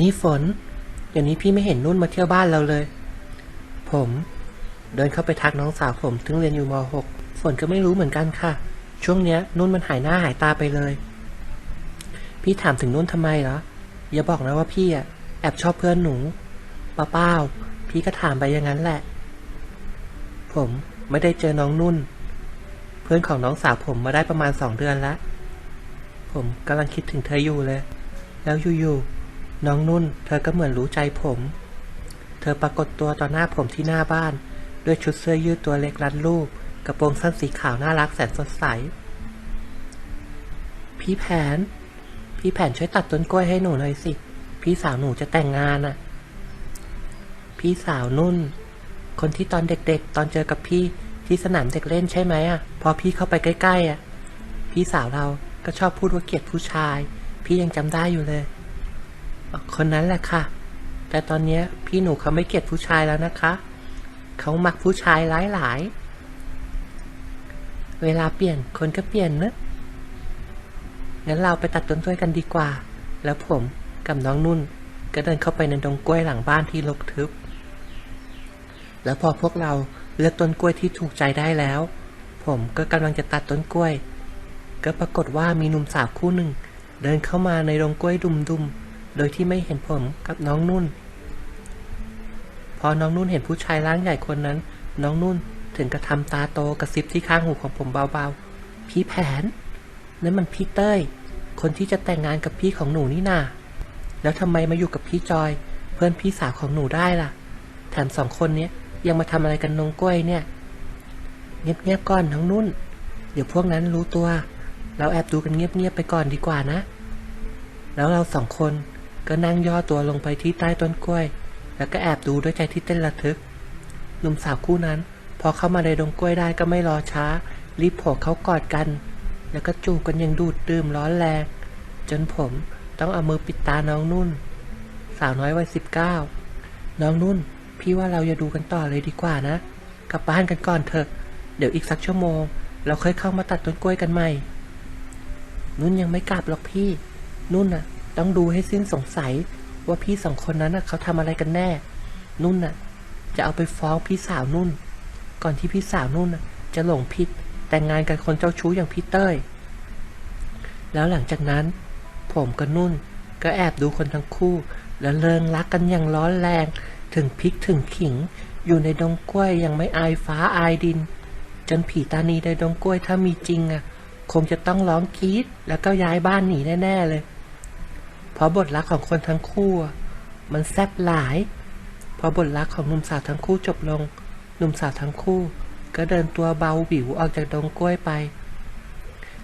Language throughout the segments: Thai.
นี่ฝน เดี๋ยวนี้พี่ไม่เห็นนุ่นมาเที่ยวบ้านเราเลย ผม เดินเข้าไปทักน้องสาวผมถึงเรียนอยู่ม .6 ฝนก็ไม่รู้เหมือนกันค่ะ ช่วงเนี้ยนุ่นมันหายหน้าหายตาไปเลย พี่ถามถึงนุ่นทำไมเหรอ อย่าบอกนะว่าพี่อะแอบชอบเพื่อนหนูป้าเป้าพี่ก็ถามไปอย่างนั้นแหละ ผมไม่ได้เจอน้องนุ่น เพื่อนของน้องสาวผมมาได้ประมาณสองเดือนแล้ว ผมกำลังคิดถึงเธออยู่เลย แล้วอยู่ๆ น้องนุ่น เธอก็เหมือนรู้ใจผม เธอปรากฏตัวต่อหน้าผมที่หน้าบ้าน ด้วยชุดเสื้อยืดตัวเล็กรัดรูป กระโปรงสั้นสีขาวน่ารักแสนสดใส พี่แผน พี่แผนช่วยตัดต้นกล้วยให้หนูหน่อยสิ พี่สาวหนูจะแต่งงานน่ะ พี่สาวนุ่น คนที่ตอนเด็กๆ ตอนเจอกับพี่ที่สนามเด็กเล่นใช่ไหมอะ พอพี่เข้าไปใกล้ๆอะ พี่สาวเราก็ชอบพูดว่าเกลียดผู้ชาย พี่ยังจำได้อยู่เลย คนนั้นแหละค่ะ แต่ตอนนี้พี่หนูเขาไม่เกลียดผู้ชายแล้วนะคะ เขามักผู้ชายหลายๆ เวลาเปลี่ยนคนก็เปลี่ยนเนอะงั้นเราไปตัดต้นกล้วยกันดีกว่า แล้วผมกับน้องนุ่น ก็เดินเข้าไปในดงกล้วยหลังบ้านที่รกทึบ แล้วพอพวกเราเลือกต้นกล้วยที่ถูกใจได้แล้ว ผมก็กำลังจะตัดต้นกล้วย ก็ปรากฏว่ามีหนุ่มสาวคู่หนึ่ง เดินเข้ามาในดงกล้วยดุมๆ โดยที่ไม่เห็นผมกับน้องนุ่น พอน้องนุ่นเห็นผู้ชายร่างใหญ่คนนั้น น้องนุ่นถึงกระทำตาโตกระซิบที่ข้างหูของผมเบาๆ พี่แผน นั่นมันพี่เต้ย คนที่จะแต่งงานกับพี่ของหนูนี่นาแล้วทำไมมาอยู่กับพี่จอย เพื่อนพี่สาวของหนูได้ล่ะ แถมสองคนเนี้ยยังมาทำอะไรกันนงกล้วยเนี่ย เงียบๆก่อนทั้งนุ่น เดี๋ยวพวกนั้นรู้ตัว เราแอบดูกันเงียบๆไปก่อนดีกว่านะ แล้วเราสองคน ก็นั่งย่อตัวลงไปที่ใต้ต้นกล้วย แล้วก็แอบดูด้วยใจที่เต้นระทึก หนุ่มสาวคู่นั้น พอเข้ามาในดงกล้วยได้ก็ไม่รอช้า รีบโผล่เขากอดกัน แล้วก็จูบกันอย่างดูดดื่มร้อนแรง จนผมต้องเอามือปิดตาน้องนุ่น สาวน้อยวัยสิบเก้าน้องนุ่น พี่ว่าเราอย่าดูกันต่อเลยดีกว่านะ กลับบ้านกันก่อนเถอะ เดี๋ยวอีกสักชั่วโมง เราค่อยเข้ามาตัดต้นกล้วยกันใหม่ นุ่นยังไม่กลับหรอกพี่ นุ่นน่ะ ต้องดูให้สิ้นสงสัยว่าพี่สองคนนั้นเขาทำอะไรกันแน่ นุ่นน่ะ จะเอาไปฟ้องพี่สาวนุ่น ก่อนที่พี่สาวนุ่นจะหลงผิดแต่งงานกับคนเจ้าชู้อย่างพี่เต้ย แล้วหลังจากนั้น ผมกับนุ่นก็แอบดูคนทั้งคู่ แล้วเลิงรักกันอย่างร้อนแรง ถึงพริกถึงขิง อยู่ในดงกล้วยยังไม่อายฟ้าอายดิน จนผีตานีในดงกล้วยถ้ามีจริงอะ คงจะต้องร้องกรี๊ดแล้วก็ย้ายบ้านหนีแน่ ๆ เลย เพราะบทรักของคนทั้งคู่ มันแซ่บหลาย พอบทรักของหนุ่มสาวทั้งคู่จบลง หนุ่มสาวทั้งคู่ ก็เดินตัวเบาหวิวออกจากดงกล้วยไป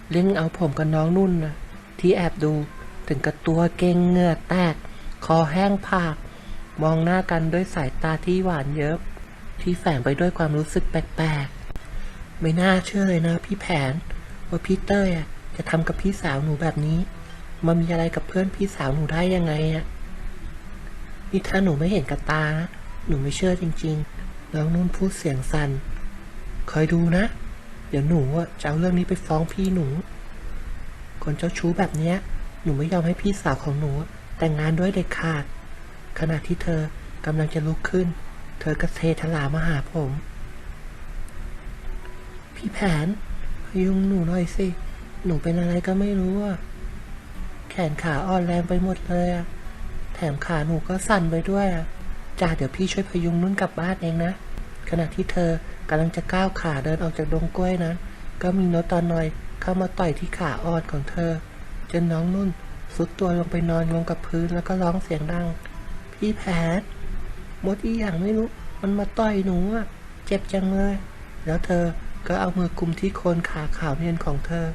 เล่งเอาผมกับน้องนุ่นนะที่แอบดูถึงกับตัวเก่งเหงื่อแตก คอแห้งผาก มองหน้ากันด้วยสายตาที่หวานเยิบที่แฝงไปด้วยความรู้สึกแปลกๆ ไม่น่าเชื่อเลยนะพี่แผน ว่าพี่เต้ยจะทำกับพี่สาวหนูแบบนี้ มามีอะไรกับเพื่อนพี่สาวหนูได้ยังไงอะนี่ถ้าหนูไม่เห็นกับตานะหนูไม่เชื่อจริงๆ น้องนุ่นพูดเสียงสัน่นคอยดูนะ เดี๋ยวหนูอะจะเอาเรื่องนี้ไปฟ้องพี่หนู คนเจ้าชู้แบบเนี้ย หนูไม่ยอมให้พี่สาวของหนู แต่งงานด้วยเด็ดขาด ขณะที่เธอกำลังจะลุกขึ้น เธอก็เททลามาหาผม พี่แผนพยุงหนูหน่อยสิ หนูเป็นอะไรก็ไม่รู้อะ แขนขาอ่อนแรงไปหมดเลยอะแถมขาหนูก็สั่นไปด้วยอะจ้าเดี๋ยวพี่ช่วยพยุงนุ่นกลับบ้านเองนะ ขณะที่เธอกำลังจะก้าวขาเดินออกจากดงกล้วยนั้น ก็มีโนตตอนนอยเข้ามาต่อยที่ขาอ่อนของเธอ จนน้องนุ่นสุดตัวลงไปนอนลงกับพื้นแล้วก็ร้องเสียงดัง พี่แผนมดอีอย่างไม่รู้ มันมาต่อยหนูอะเจ็บจังเลย แล้วเธอก็เอามือกุมที่โคนขาขาวเนียนของเธอ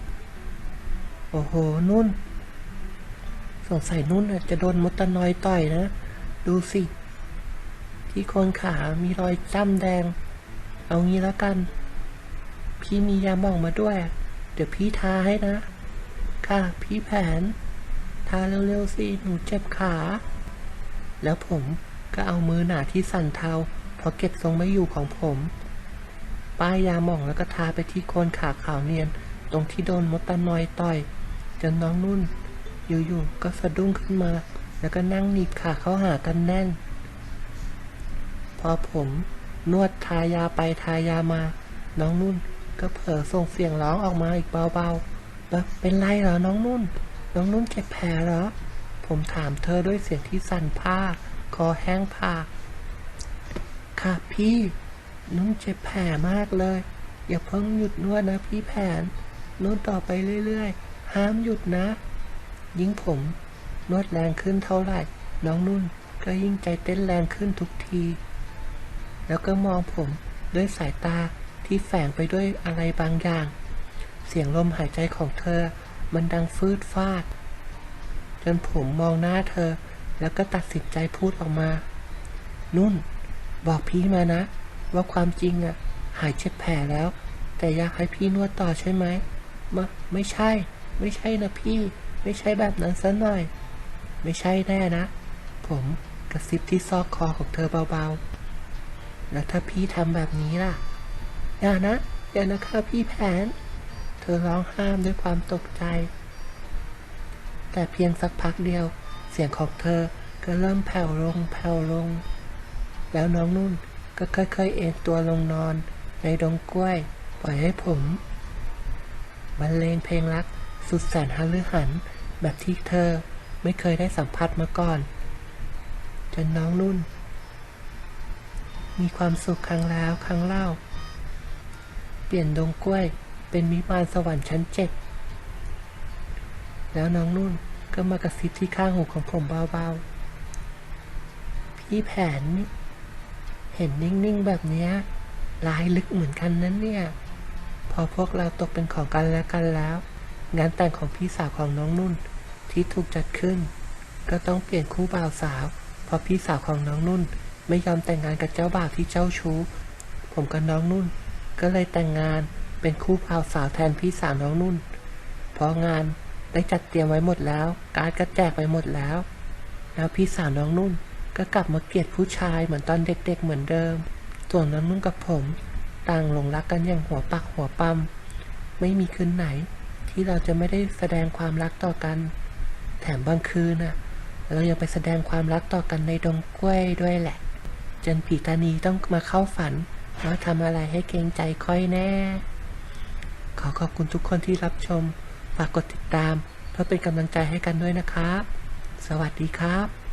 โอ้โห นุ่น สงสัยนุ่นจะโดนมดตะนอยต่อยนะ ดูสิ ที่โคนขามีรอยจ้ำแดง เอางี้แล้วกัน พี่มียาหม่องมาด้วย เดี๋ยวพี่ทาให้นะ ค่ะพี่แผน ทาเร็วๆสิหนูเจ็บขา แล้วผมก็เอามือหนาที่สั่นเทาเพราะเก็บทรงไม่อยู่ของผม ป้ายยาหม่องแล้วก็ทาไปที่โคนขาขาวเนียน ตรงที่โดนมดตะนอยต่อย จนน้องนุ่น อยู่ๆก็สะดุ้งขึ้นมา แล้วก็นั่งหนีบขาเข้าหากันแน่น พอผมนวดทายาไปทายามา น้องนุ่นก็เผลอส่งเสียงร้องออกมาอีกเบาๆแบบเป็นไรเหรอน้องนุ่น น้องนุ่นเจ็บแผลเหรอ ผมถามเธอด้วยเสียงที่สั่นผ้า คอแห้งผากค่ะพี่ นุ่นเจ็บแผลมากเลย อย่าเพิ่งหยุดนวดนะพี่แผนนวดต่อไปเรื่อยๆ ห้ามหยุดนะ ยิ่งผมนวดแรงขึ้นเท่าไหร่ น้องนุ่นก็ยิ่งใจเต้นแรงขึ้นทุกที แล้วก็มองผมด้วยสายตาที่แฝงไปด้วยอะไรบางอย่าง เสียงลมหายใจของเธอ มันดังฟืดฟาด จนผมมองหน้าเธอ แล้วก็ตัดสินใจพูดออกมา นุ่น บอกพี่มานะ ว่าความจริงอะหายเจ็บแผลแล้ว แต่อยากให้พี่นวดต่อใช่ไหมมาไม่ใช่ ไม่ใช่นะพี่ ไม่ใช่แบบนั้นซะหน่อย ไม่ใช่แน่นะ ผมกระซิบที่ซอกคอของเธอเบาๆ แล้วถ้าพี่ทำแบบนี้ล่ะ อย่านะ อย่านะคะพี่แผน เธอร้องห้ามด้วยความตกใจ แต่เพียงสักพักเดียว เสียงของเธอก็เริ่มแผ่วลงแผ่วลง แล้วน้องนุ่นก็ค่อยๆเอนตัวลงนอน ในดงกล้วย ปล่อยให้ผมบรรเลงเพลงรัก สุดแสนฮาลือหัน แบบที่เธอไม่เคยได้สัมผัสมาก่อน จนน้องนุ่น มีความสุขครั้งแล้วครั้งเล่า เปลี่ยนดงกล้วยเป็นมิมานสวรรค์ชั้นเจ็ดแล้วน้องนุ่นก็มากระซิบที่ข้างหูของผมเบาๆ พี่แผนเห็นนิ่งๆแบบเนี้ยลายลึกเหมือนกันนั้นเนี่ย พอพวกเราตกเป็นของกันและกันแล้ว งานแต่งของพี่สาวของน้องนุ่นที่ถูกจัดขึ้น ก็ต้องเปลี่ยนคู่บ่าวสาว เพราะพี่สาวของน้องนุ่นไม่ยอมแต่งงานกับเจ้าบ่าวที่เจ้าชู้ ผมกับน้องนุ่น ก็เลยแต่งงานเป็นคู่บ่าวสาวแทนพี่สาวน้องนุ่น เพราะงานได้จัดเตรียมไว้หมดแล้ว การดก็แจกไปหมดแล้ว แล้วพี่สาวน้องนุ่นก็กลับมาเกลียดผู้ชายเหมือนตอนเด็กๆเหมือนเดิม ส่วนน้องนุ่นกับผม ต่างหลงรักกันอย่างหัวปักหัวปั๊มไม่มีคืนไหน ที่เราจะไม่ได้แสดงความรักต่อกัน แถมบางคืนน่ะ เรายังไปแสดงความรักต่อกันในดงกล้วยด้วยแหละ จนผีตานีต้องมาเข้าฝันว่าทำอะไรให้เกรงใจค่อยแน่ ขอขอบคุณทุกคนที่รับชม ฝากกดติดตาม เพื่อเป็นกำลังใจให้กันด้วยนะครับ สวัสดีครับ